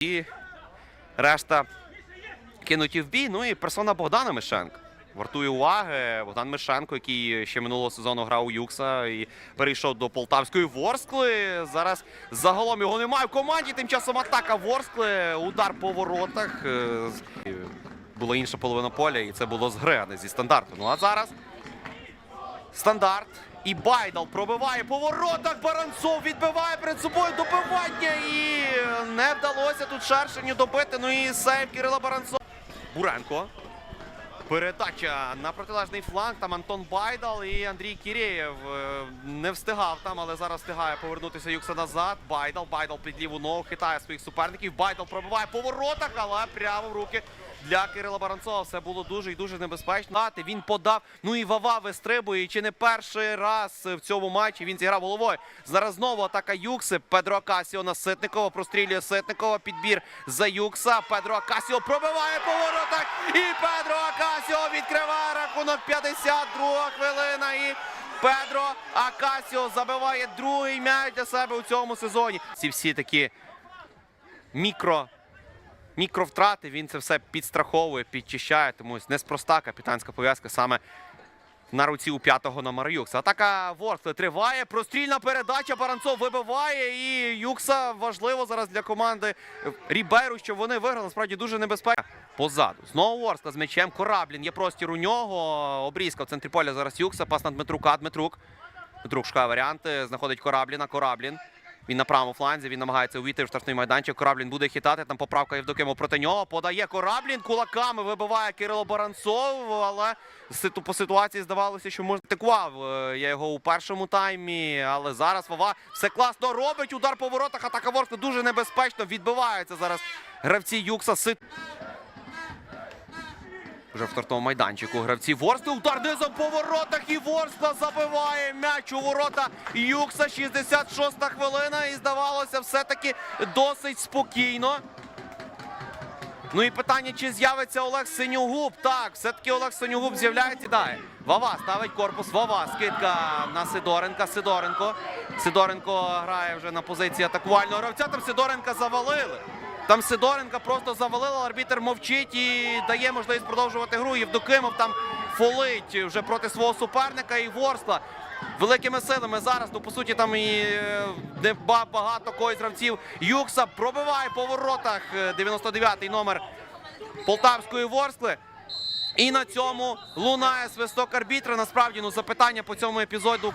І решта кинуті в бій. Ну і персона Богдана Мишенка. Вартує уваги. Богдан Мишенко, який ще минулого сезону грав у Юкса і перейшов до Полтавської Ворскли. Зараз загалом його немає в команді. Тим часом атака Ворскли. Удар по воротах. Е, Була інша половина поля, і це було з гри, а не зі стандарту. Ну а зараз стандарт. І Байдал пробиває по воротах. Баранцов відбиває перед собою добивання. І не вдалося тут Шершеню добити. Ну і сейв Кирила Баранцова. Буренко. Передача на протилежний фланг. Там Антон Байдал і Андрій Кірєєв е, не встигав там, але зараз встигає повернутися Юкса назад. Байдал, Байдал під ліву ногу хитає своїх суперників. Байдал пробиває по воротах, але прямо в руки для Кирила Баранцова. Все було дуже і дуже небезпечно. Він подав. Ну і Вава вистрибує. Чи не перший раз в цьому матчі він зіграв головою. Зараз знову атака Юкси. Педро Акасіо на Ситникова. Прострілює Ситникова. Підбір за Юкса. Педро Акасіо пробиває по воротах. І Педро Акасіо відкриває рахунок 52 хвилина. І Педро Акасіо забиває другий м'яч для себе у цьому сезоні. Ці всі такі мікро мікровтрати. Він це все підстраховує, підчищає. Тому неспроста капітанська пов'язка саме на руці у п'ятого номера Юкса. Атака Ворскли триває. Прострільна передача. Баранцов вибиває. І Юкса важливо зараз для команди Ріберу, щоб вони виграли. Насправді дуже небезпечно. Позаду. Знову Ворскла з м'ячем. Кораблін. Є простір у нього. Обрізка в центрі поля зараз Юкса. Пас на Дмитрука. Дмитрук. Дмитрук шукає варіанти. Знаходить Корабліна. Кораблін. Він на правому фланзі, він намагається увійти в штрафний майданчик. Кораблін буде хитати. Там поправка Євдокимо проти нього. Подає Кораблін. Кулаками вибиває Кирило Баранцов. Але по ситуації здавалося, що можна атакував. е, Я його у першому таймі. Але зараз Вова все класно робить. Удар по воротах. Атака Ворскли дуже небезпечно. Відбивається зараз гравці Юкса. Вже в стартовому майданчику гравці Ворскли. Удар низом по воротах і Ворскла забиває м'яч у ворота Юкса. 66-та хвилина. І здавалося, все-таки досить спокійно. Ну і питання, чи з'явиться Олег Синьогуб. Так, все-таки Олег Синьогуб з'являється. Дає. Вава ставить корпус. Вава. Скидка на Сидоренка. Сидоренко. Сидоренко грає вже на позиції атакувального гравця. Там Сидоренка завалили. Там Сидоренка просто завалила, арбітер мовчить і дає можливість продовжувати гру. Євдокимов там фолить вже проти свого суперника і Ворскла. Великими силами зараз, ну по суті, там і е, не багато когось гравців. Юкса пробиває по воротах е, 99-й номер Полтавської Ворскли. І на цьому лунає свисток арбітра. Насправді, ну запитання по цьому епізоду